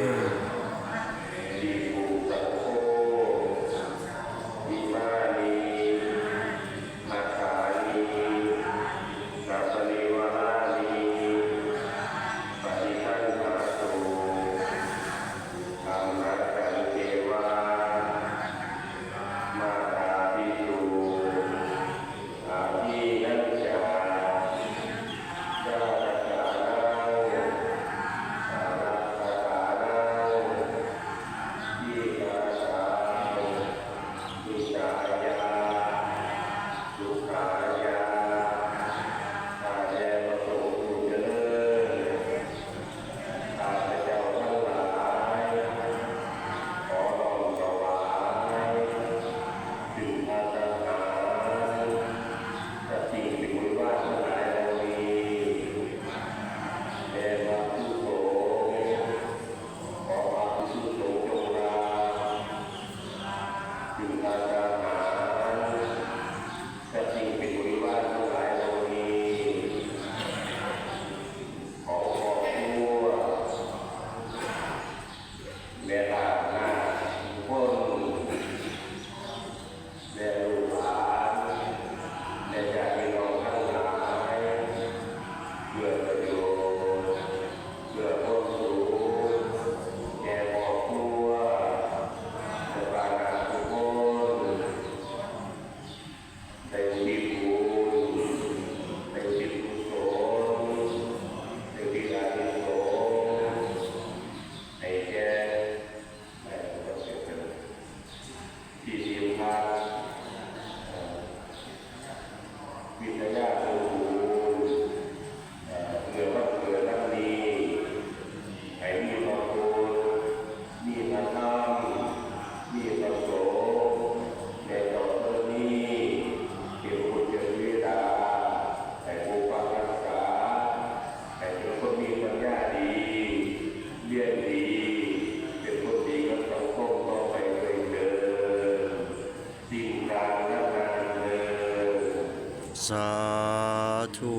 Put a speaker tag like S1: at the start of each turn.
S1: Yeah. อยู่นาาหารและจริงเป็นารทั้งหลายเหล่นี้ขอขอบเวลา
S2: สาธุ